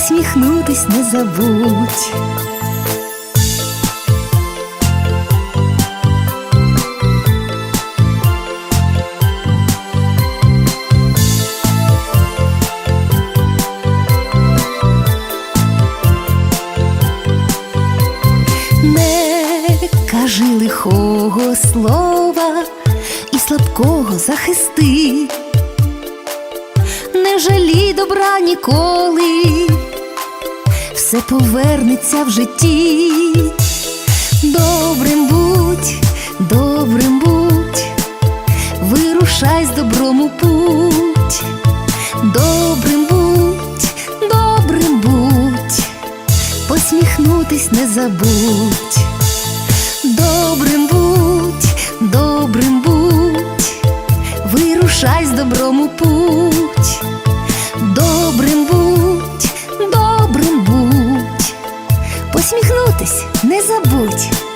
посміхнутись не забудь. Кажи лихого слова і слабкого захисти, не жалій добра ніколи, все повернеться в житті. Добрим будь, добрим будь, вирушай з добром путь. Добрим будь, добрим будь посміхнутись не забудь. Не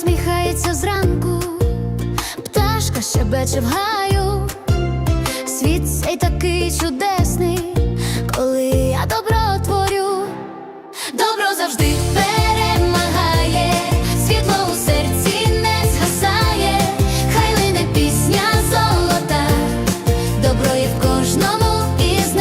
посміхається зранку, пташка щебече в гаю, світ цей такий чудесний, коли я добро творю, добро завжди перемагає, світло у серці не згасає, хай лине пісня золота, добро є в кожному із